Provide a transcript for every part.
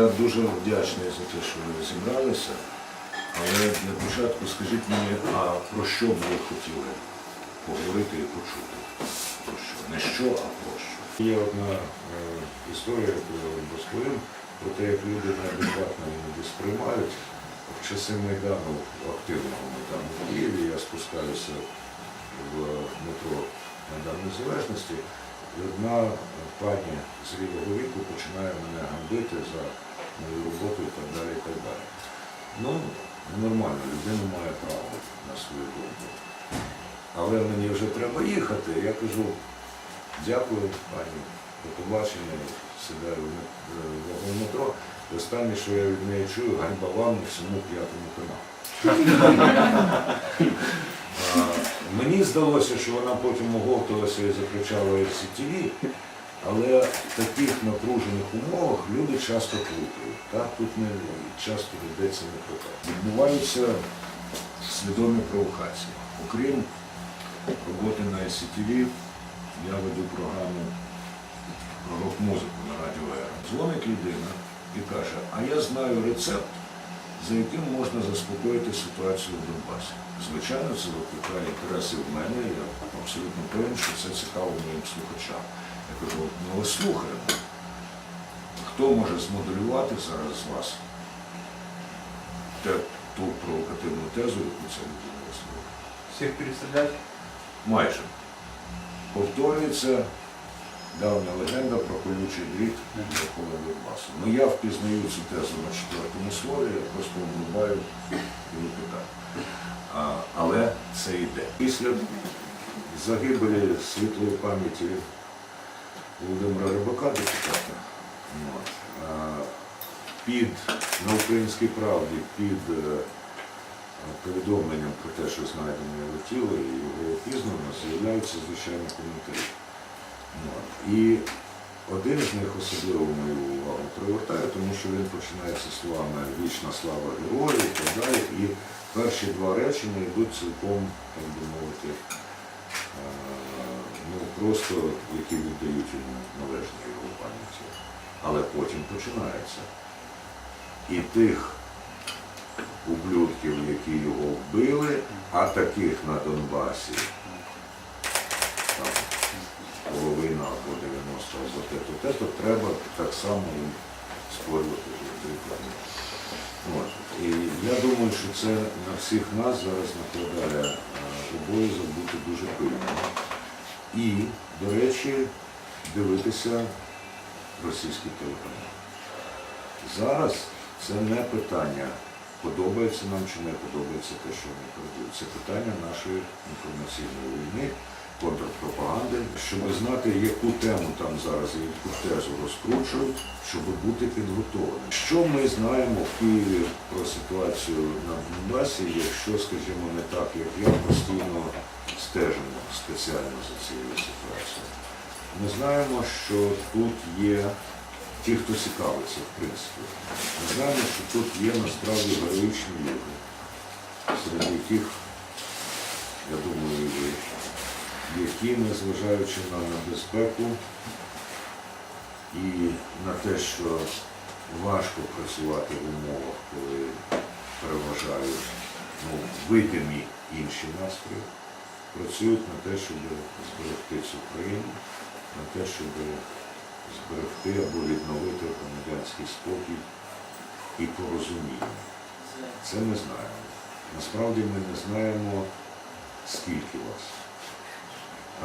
Я дуже вдячний за те, що ви зібралися. Але для початку скажіть мені, а про що б ви хотіли поговорити і почути? Про що? Не що, а про що. Є одна е, історія, яку я вам розповім, про те, як люди неадекватно іноді сприймають. В часи Майдану, активного Майдану в Києві, я спускаюся в метро Майдан Незалежності, і одна пані з лівого віку починає мене гамбити за мою роботу і так далі. і так далі. Ну, нормально, людина має право на свою думку. Але мені вже треба їхати. Я кажу, дякую, пані, до побачення, сідаю в е, в метро. Останнє, що я від неї чую, ганьба вам і всьому п'ятому каналу. Мені здалося, що вона потім оговталася і закричала FCTV, але в таких напружених умовах люди часто плутають. Так? Тут не часто йдеться не про те. Відбуваються свідомі провокації. Окрім роботи на SCTV, я веду програму про рок-музику на радіо Ера. Дзвонить людина і каже, а я знаю рецепт, за яким можна заспокоїти ситуацію в Донбасі. Звичайно, це викликає інтереси в мене, я абсолютно певен, що це цікаво моїм слухачам. Я кажу, ну але слухаємо. Хто може змоделювати зараз з вас те, ту провокативну тезу, яку ця людина висловила? Всех перестрелять? Майже. Повторюється давня легенда про колючий дріт довкола Донбасу. Ну я впізнаю цю тезу на четвертому слові, я просто врубаю і викидаю. А, але це йде. Після загибелі світлої пам'яті Володимира Рибака, депутата, під на українській правді під е, повідомленням про те, що знайдено його тіло і його опізнано, з'являються звичайно коментарі. І один з них особливо мою увагу привертає, тому що він починається словами Вічна слава герою і так далі. І перші два речення йдуть цілком, так би мовити, е, ну, просто які віддають йому належні його пам'яті. Але потім починається. І тих ублюдків, які його вбили, а таких на Донбасі там, половина або 90 або те-то, те-то, треба так само їм створювати. От. І я думаю, що це на всіх нас зараз накладає е, обов'язок бути дуже пильним. І, до речі, дивитися російський телеканал. Зараз це не питання, подобається нам чи не подобається те, що вони передають. Це питання нашої інформаційної війни, контрпропаганди, щоб знати, яку тему там зараз і яку тезу розкручують, щоб бути підготовленим. Що ми знаємо в Києві про ситуацію на Донбасі, якщо, скажімо, не так, як я постійно стежимо спеціально за цією ситуацією. Ми знаємо, що тут є ті, хто цікавиться, в принципі. Ми знаємо, що тут є насправді героїчні люди, серед яких, я думаю, які, незважаючи на небезпеку і на те, що важко працювати в умовах, коли переважають ну, видимі інші настрої, працюють на те, щоб зберегти цю країну, на те, щоб зберегти або відновити громадянський спокій і порозуміння. Це ми знаємо. Насправді ми не знаємо, скільки вас.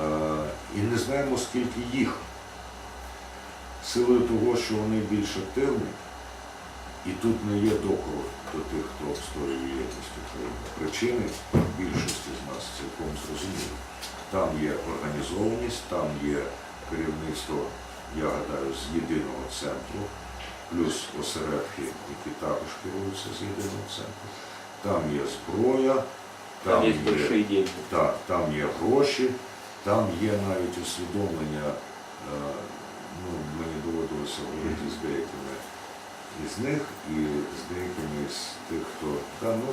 Е, І не знаємо, скільки їх. Силою того, що вони більш активні, і тут не є докору до тих, хто обстоює єдність України. Причини більшості з нас цілком зрозумілі. Там є організованість, там є керівництво, я гадаю, з єдиного центру, плюс осередки, які також керуються з єдиного центру. Там є зброя, Там есть большие деньги. так, там є гроші, там є навіть усвідомлення, е, ну, мені доводилося говорити з деякими із них і з деякими з тих, хто, та, ну,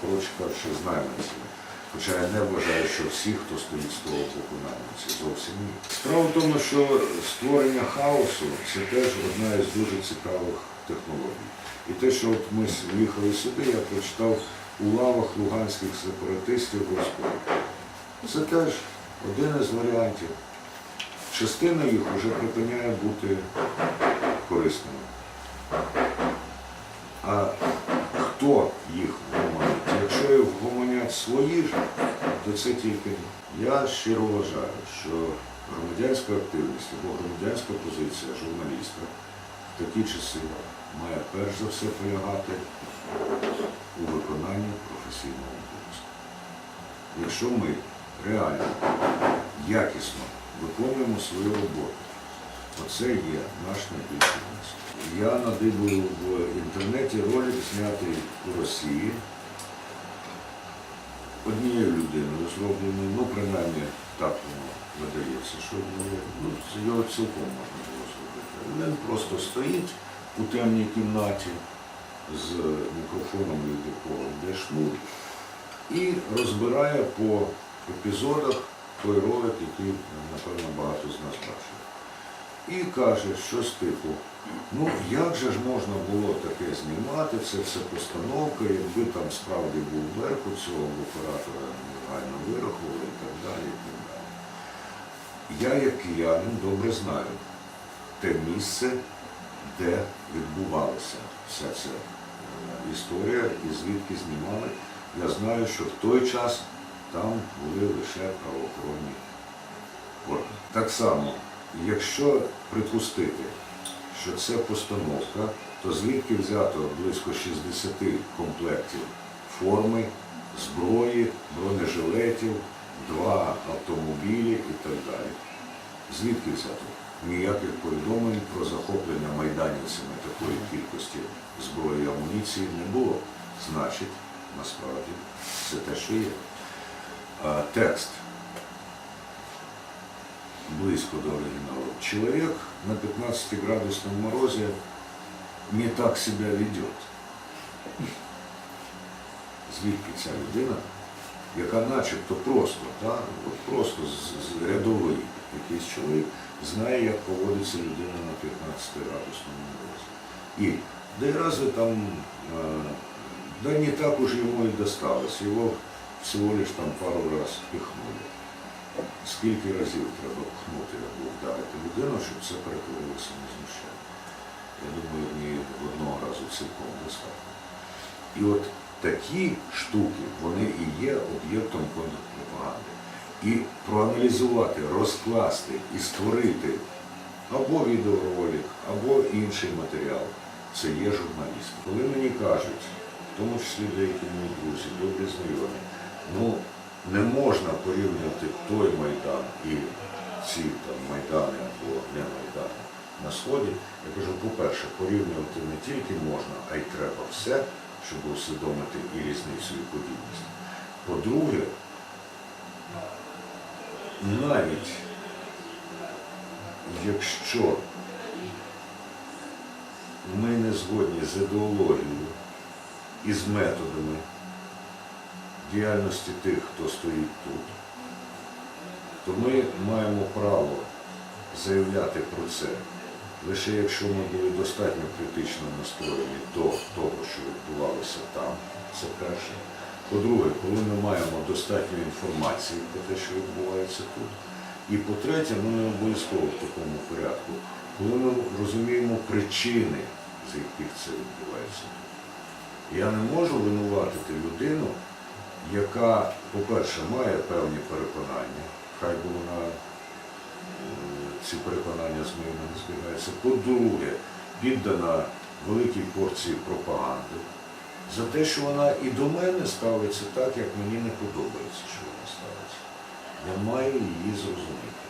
коротше кажучи, найманцями. Хоча я не вважаю, що всі, хто стоїть з того боку найманці, зовсім ні. Справа в тому, що створення хаосу це теж одна із дуже цікавих технологій. І те, що от ми с- їхали сюди, я прочитав у лавах луганських сепаратистів Господь. Це теж один із варіантів. Частина їх вже припиняє бути корисними. А хто їх вгомонить? Якщо їх вгомонять свої ж, то це тільки я щиро вважаю, що громадянська активність або громадянська позиція журналіста в такі часи має перш за все полягати у виконанні професійного обов'язку. Якщо ми реально, якісно виконуємо свою роботу, Оце є наш найбільший. Я надибую в інтернеті ролик, знятий у Росії однією людиною зроблений, ну принаймні так воно видається, що ну, його цілком можна було зробити. Він просто стоїть у темній кімнаті з мікрофоном, від якого йде шнур, і розбирає по епізодах той ролик, який, напевно, багато з нас бачив. І каже щось типу, ну як же ж можна було таке знімати, це все постановка, якби там справді був верх у цього оператора негайно вирахували і так далі. І так далі. Я, як киянин, добре знаю те місце, де відбувалася вся ця е, історія і звідки знімали. Я знаю, що в той час там були лише правоохоронні органи. Так само, якщо припустити, що це постановка, то звідки взято близько 60 комплектів форми, зброї, бронежилетів, два автомобілі і так далі. Звідки взято? Ніяких повідомлень про захоплення майданівцями такої кількості зброї і амуніції не було. Значить, насправді, це те, що є. Текст близко до оригинала. Человек на 15-градусном морозе не так себя ведет. Звідки ця людина, яка начебто просто, та, от просто рядовий якийсь чоловік, знає, як поводиться людина на 15-градусному морозі. І де рази там, е, да не так уж ему и досталось, его всего лишь там пару раз пихнули. Скільки разів треба пхнути або вдарити людину, щоб це перетворилося на знущання? Я думаю, ні одного разу цілком достатньо. І от такі штуки, вони і є об'єктом контрпропаганди. І проаналізувати, розкласти і створити або відеоролик, або інший матеріал це є журналіст. Коли мені кажуть, в тому числі деякі мої друзі, добрі знайомі, ну не можна порівнювати той Майдан і ці там Майдани або не Майдани на Сході. Я кажу, по-перше, порівнювати не тільки можна, а й треба все, щоб усвідомити і різницю, і подібність. По-друге, навіть якщо ми не згодні з ідеологією і з методами діяльності тих, хто стоїть тут, то ми маємо право заявляти про це лише якщо ми були достатньо критично настроєні до того, що відбувалося там, це перше. По-друге, коли ми маємо достатньо інформації про те, що відбувається тут. І по-третє, ну не обов'язково в такому порядку, коли ми розуміємо причини, з яких це відбувається. Я не можу винуватити людину, яка, по-перше, має певні переконання, хай би вона е, ці переконання з моїми не збігаються. По-друге, піддана великій порції пропаганди за те, що вона і до мене ставиться так, як мені не подобається, що вона ставиться. Я маю її зрозуміти.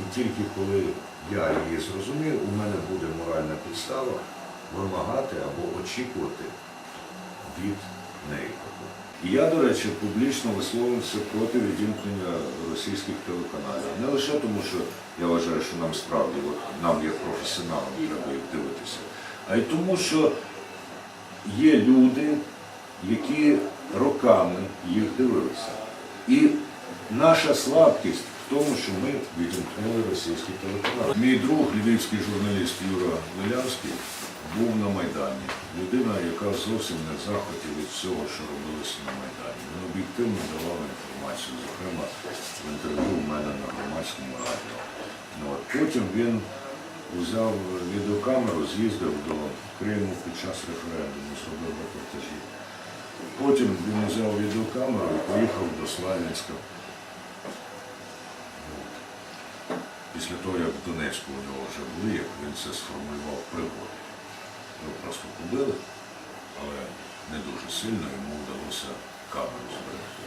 І тільки коли я її зрозумію, у мене буде моральна підстава вимагати або очікувати від неї. Я, до речі, публічно висловився проти відімкнення російських телеканалів. Не лише тому, що я вважаю, що нам справді, от, нам як професіоналам треба їх дивитися, а й тому, що є люди, які роками їх дивилися. І наша слабкість в тому, що ми відімкнули російський телеканал. Мій друг, львівський журналіст Юра Милянський, був на Майдані. Людина, яка зовсім не в від всього, що робилося на Майдані. Він об'єктивно давав інформацію, зокрема в інтерв'ю у мене на громадському радіо. Ну, от Потім він взяв відеокамеру, з'їздив до Криму під час референдуму, зробив репортажі. Потім він взяв відеокамеру і поїхав до Славянська. Після того, як в Донецьку у нього вже були, як він це сформулював пригоди. Його просто побили, але не дуже сильно йому вдалося камеру зберегти.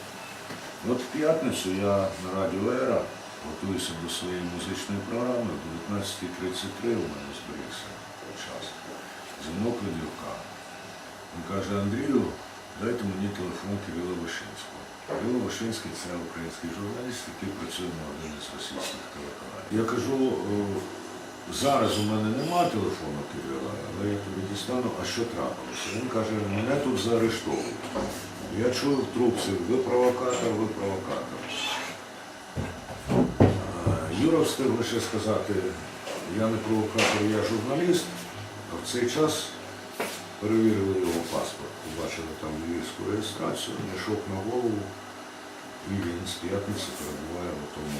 От в п'ятницю я на радіо Ера готуюся до своєї музичної програми. О 19.33 у мене зберігся час. Дзвінок Юрка. Він каже, Андрію, дайте мені телефон Кирила Вишинського. Кирило Вишинський це український журналіст, який працює на один із російських телеканалів. Я кажу, «О, зараз у мене немає телефону Кирила, але я тобі дістану, а що трапилося? Він каже, мене тут заарештовують. Я чую в трубці, ви провокатор, ви провокатор. Е, Юра встиг лише сказати, я не провокатор, я журналіст, а в цей час перевірили його паспорт, побачили там львівську реєстрацію, мішок на голову, і він з п'ятниці перебуває в тому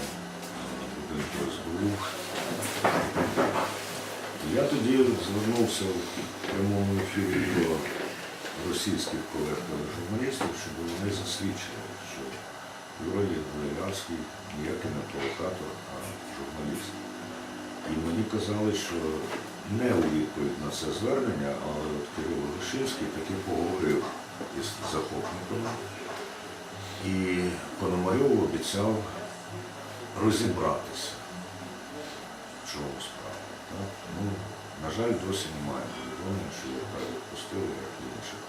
будинку СБУ. Я тоді звернувся в прямому ефірі до російських колег журналістів, щоб вони засвідчили, що Юра Євлеярський ніякий не провокатор, а журналіст. І мені казали, що не у відповідь на це звернення, але от Кирило Вишинський таки поговорив із захопниками. І Пономарьов обіцяв розібратися, чому справа. Так? Ну, на жаль, досі немає повідомлення, що відпустили, як і інших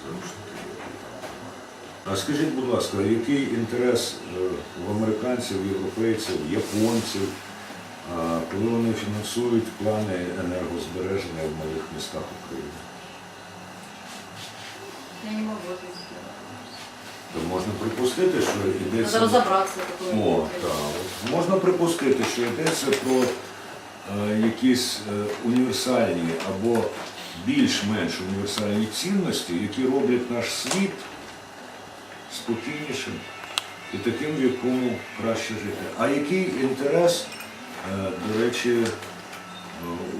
заручників, які там тримають. А скажіть, будь ласка, який інтерес е, в американців, європейців, японців, коли вони фінансують плани енергозбереження в малих містах України? Я не ответить. То можна припустити, що йдеться. О, так. Можна припустити, що йдеться про якісь е, універсальні або більш-менш універсальні цінності, які роблять наш світ спокійнішим і таким, в якому краще жити. А який інтерес, е, до речі, е,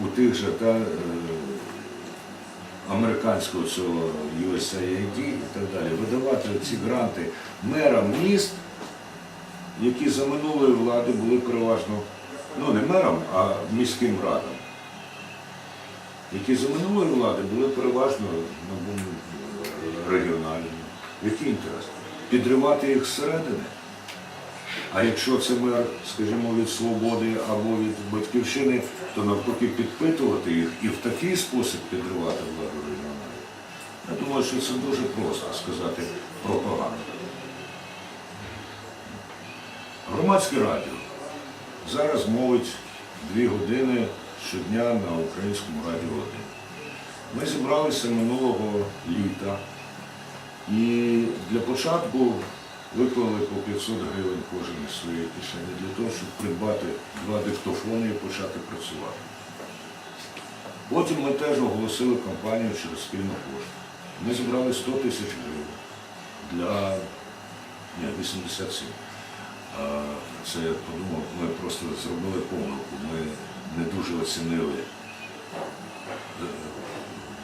у тих же та, е, американського цього USAID і так далі, видавати ці гранти мерам міст, які за минулої влади були переважно, ну не мерам, а міським радам, які за минулої влади були переважно ну, регіональними. Який інтерес? Підривати їх зсередини. А якщо це мер, скажімо, від свободи або від батьківщини, то навпаки підпитувати їх і в такий спосіб підривати владу регіоналів. Я думаю, що це дуже просто сказати пропаганда. Громадське радіо зараз мовить дві години щодня на українському радіо 1. Ми зібралися минулого літа і для початку виклали по 500 гривень кожен із своєї кишені для того, щоб придбати два диктофони і почати працювати. Потім ми теж оголосили кампанію через спільну пошту. Ми зібрали 100 тисяч гривень для ні, 87. Це я подумав, ми просто зробили помилку. Ми не дуже оцінили е,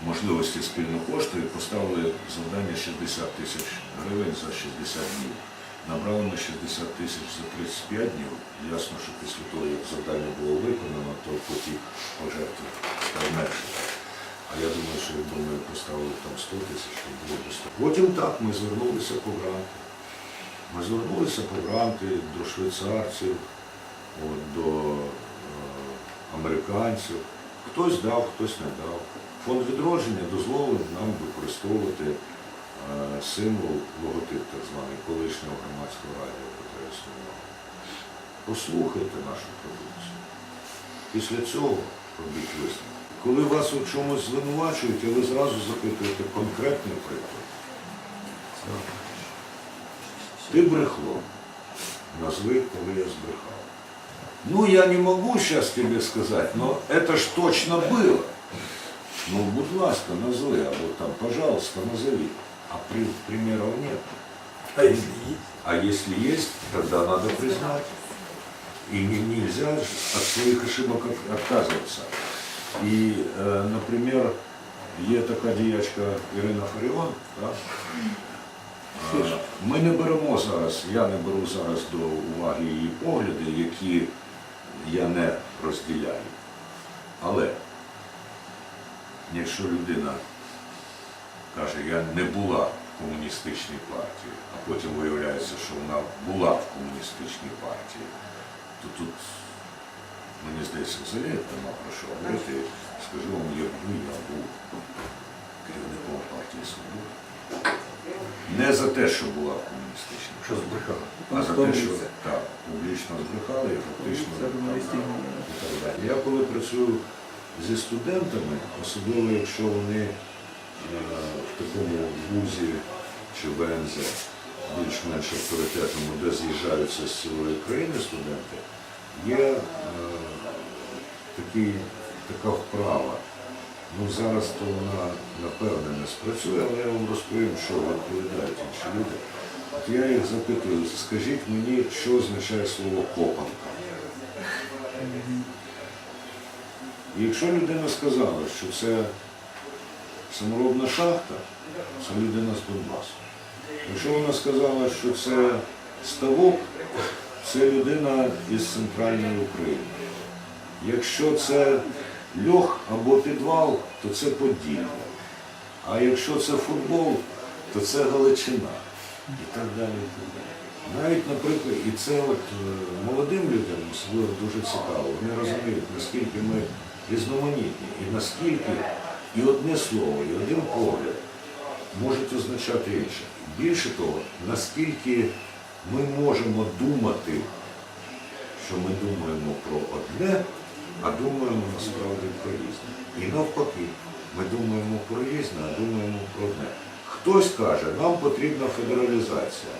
можливості спільної пошти і поставили завдання 60 тисяч гривень за 60 днів. Набрали ми 60 тисяч за 35 днів. Ясно, що після того, як завдання було виконано, то потік пожертв став менше. А я думаю, що якби ми поставили там 100 тисяч, то було б 100. Потім так, ми звернулися по гранти. Ми звернулися по гранти до швейцарців, от, до е, американців. Хтось дав, хтось не дав. Фонд відродження дозволив нам використовувати е, символ, логотип так званий колишнього громадського радіо, яке. Послухайте нашу продукцію. Після цього робіть висновки. Коли вас у чомусь звинувачують, ви зразу запитуєте конкретний приклад. Ти брехло. назви, коли я збрехав. Ну, я не могу сейчас тебе сказать, но это ж точно было. Ну, будь ласка, назви, або там, пожалуйста, назови. А при, примеров нет. А если есть? А если есть, тогда надо признать. И не- нельзя ж от своих ошибок от- отказываться. І, е, наприклад, є така діячка Ірина Фаріон. Так? Ми не беремо зараз, я не беру зараз до уваги її погляди, які я не розділяю. Але якщо людина каже, я не була в комуністичній партії, а потім виявляється, що вона була в комуністичній партії, то тут, мені здається, взагалі нема про що говорити. Скажу вам, якби я був керівником партії Свобода. Не за те, що була в комуністичній, Що збрехали? а за те, що так, публічно збрехали і фактично Це і так далі. Я коли працюю зі студентами, особливо якщо вони е, в такому вузі чи ВНЗ, більш-менш авторитетному, де з'їжджаються з цілої країни студенти, є е, такий, така вправа. Ну зараз то вона напевне не спрацює, але я вам розповім, що відповідають інші люди. От я їх запитую, скажіть мені, що означає слово копанка. І якщо людина сказала, що це саморобна шахта, це людина з Донбасу. Якщо вона сказала, що це ставок, це людина із центральної України. Якщо це льох або підвал, то це Поділля. А якщо це футбол, то це Галичина. І так далі. І так далі. Навіть, наприклад, і це от е, молодим людям особливо дуже цікаво. Вони розуміють, наскільки ми різноманітні, і наскільки і одне слово, і один погляд можуть означати інше. Більше того, наскільки ми можемо думати, що ми думаємо про одне, а думаємо насправді про різне. І навпаки, ми думаємо про різне, а думаємо про одне. Хтось каже, нам потрібна федералізація.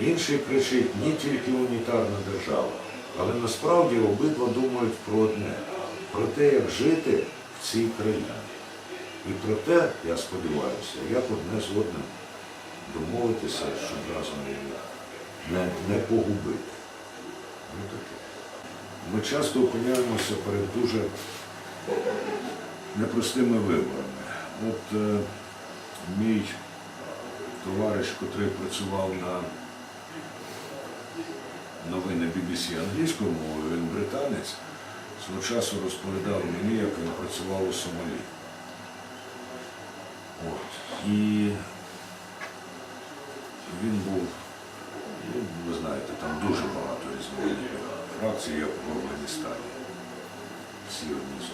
Інший кричить, ні тільки унітарна держава. Але насправді обидва думають про одне, про те, як жити в цій країні. І про те, я сподіваюся, як одне з одним домовитися, щоб разом її не, не погубити. Ну, таке. Ми часто опиняємося перед дуже непростими виборами. От е, мій товариш, котрий працював на новини BBC англійською мовою, він британець, свого часу розповідав мені, як він працював у Сомалі. От. І він був, ну, ви знаєте, там дуже багато різноманітних фракцій, як в Афганістані. Всі одні з.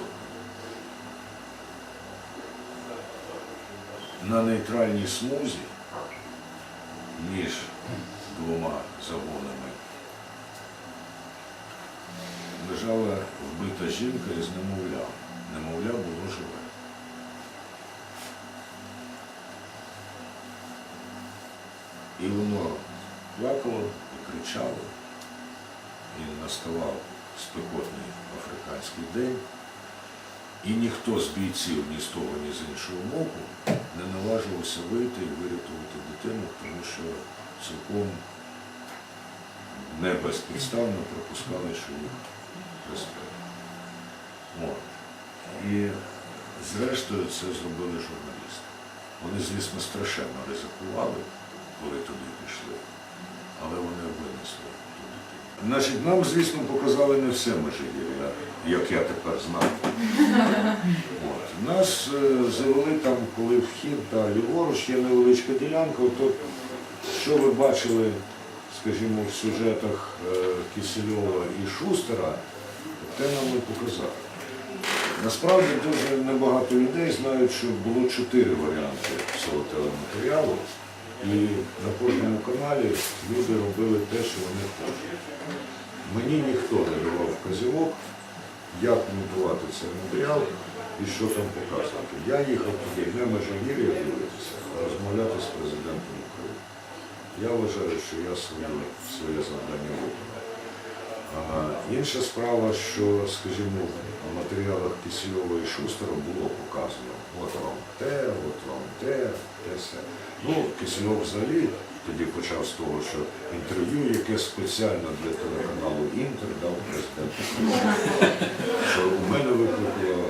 На нейтральній смузі між двома загонами лежала вбита жінка із немовля. Немовля було живе. І воно плакало і кричало, і наставав спекотний африканський день, і ніхто з бійців ні з того, ні з іншого боку не наважувався вийти і вирятувати дитину, тому що цілком не безпідставно припускали, що їх пристрелять. І зрештою це зробили журналісти. Вони, звісно, страшенно ризикували, коли туди пішли, але вони винесли ту дитину. Значить, нам, звісно, показали не все межигір'я, як я тепер знаю. От. Нас е, завели там, коли вхід та ліворуч є невеличка ділянка, то що ви бачили, скажімо, в сюжетах е, Кисельова і Шустера, те нам і показали. Насправді дуже небагато людей знають, що було чотири варіанти цього телематеріалу, і на кожному каналі люди робили те, що вони хочуть. Мені ніхто не давав вказівок, як монтувати цей матеріал і що там показувати. Я їхав туди не межовір'я дивитися, а розмовляти з президентом України. Я вважаю, що я своє, завдання виконав. Інша справа, що, скажімо, в матеріалах Кисельова і Шустера було показано, от вам те, от вам те, те все. Ну, Кисельов взагалі тоді почав з того, що інтерв'ю, яке спеціально для телеканалу Інтер дав президент що у мене викликало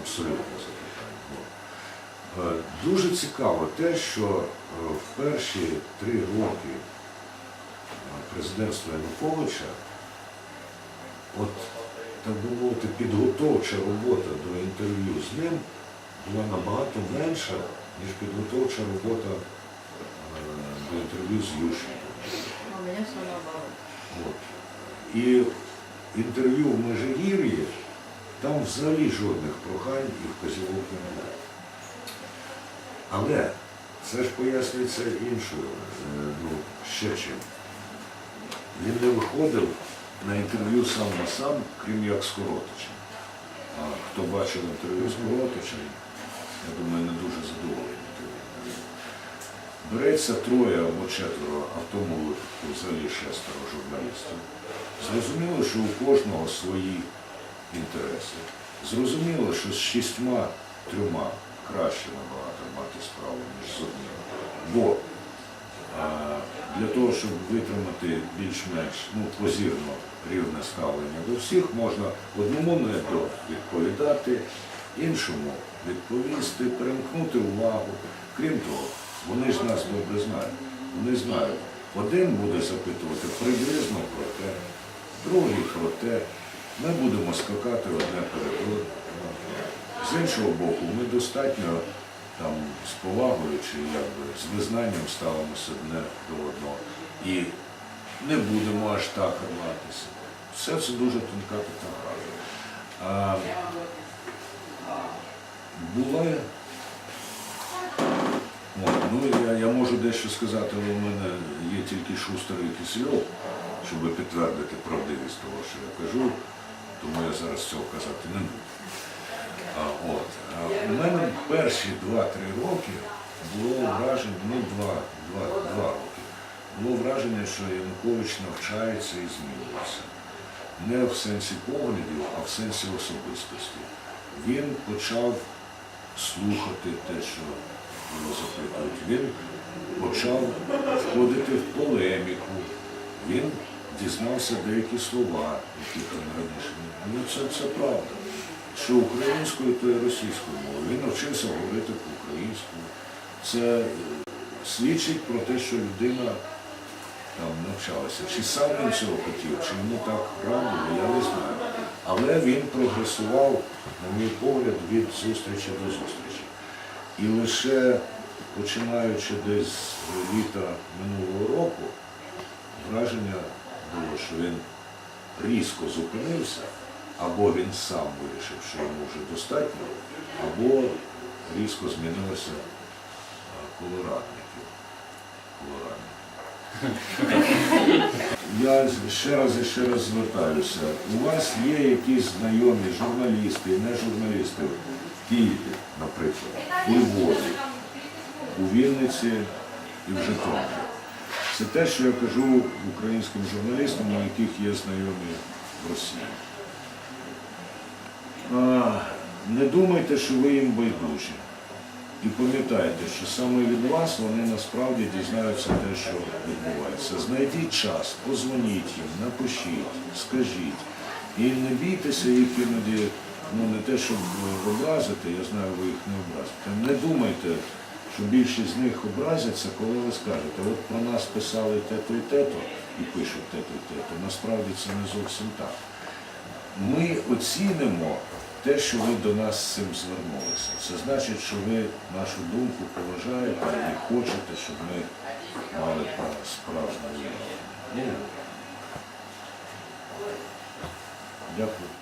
абсолютне запитання. Е, Дуже цікаво те, що е, в перші три роки е, президентства Януковича, от, так би мовити, підготовча робота до інтерв'ю з ним була набагато менша, ніж підготовча робота е, до інтерв'ю з Ющенком. От. І інтерв'ю в Межигір'ї, там взагалі жодних прохань і вказівок немає. Але це ж пояснюється іншою, е, ну, ще чим. Він не виходив на інтерв'ю сам на сам, крім як з Коротичем. А хто бачив інтерв'ю з Коротичем, я думаю, не дуже задоволений. Береться троє або четверо, а в тому випадку взагалі шестеро журналістів. Зрозуміло, що у кожного свої інтереси. Зрозуміло, що з шістьма трьома краще набагато мати справу, ніж з одним. Бо а, для того, щоб витримати більш-менш ну, позірно рівне ставлення до всіх, можна одному не відповідати, іншому відповісти, перемкнути увагу. Крім того, вони ж нас добре знають. Вони знають, один буде запитувати приблизно про те, другий про те. Ми будемо скакати одне перед одним. З іншого боку, ми достатньо там, з повагою чи якби, з визнанням ставимося одне до одного. І не будемо аж так рватися. Все це дуже тонка така. Була ну, я, я можу дещо сказати, але в мене є тільки Шустер і Кисельов, щоб підтвердити правдивість того, що я кажу, тому я зараз цього казати не буду. От, у мене перші 2-3 роки було враження, ну два, два, два роки, було враження, що Янукович навчається і змінюється. Не в сенсі поглядів, а в сенсі особистості. Він почав слухати те, що його запитують. Він почав входити в полеміку. Він дізнався деякі слова, які там раніше. Ну це, це правда. Що українською, то і російською мовою. Він навчився говорити по-українському. Це е, свідчить про те, що людина там навчалася. Чи сам він цього хотів, чи йому так радили, я не знаю. Але він прогресував, на мій погляд, від зустрічі до зустрічі. І лише починаючи десь з літа минулого року, враження було, що він різко зупинився, або він сам вирішив, що йому вже достатньо, або різко змінилося колорадників. Колорадників. Я ще раз і ще раз звертаюся. У вас є якісь знайомі журналісти, не журналісти в Києві, наприклад, у Львові, у Вінниці і в Житомирі. Це те, що я кажу українським журналістам, у яких є знайомі в Росії. А, Не думайте, що ви їм байдужі. І пам'ятайте, що саме від вас вони насправді дізнаються те, що відбувається. Знайдіть час, позвоніть їм, напишіть, скажіть. І не бійтеся їх іноді, ну не те, щоб образити, я знаю, ви їх не образите. Не думайте, що більшість з них образяться, коли ви скажете, от про нас писали те-то і те-то, і пишуть те-то і те-то. Насправді це не зовсім так. Ми оцінимо те, що ви до нас з цим звернулися. Це значить, що ви нашу думку поважаєте і хочете, щоб ми мали справжню війну. Дякую.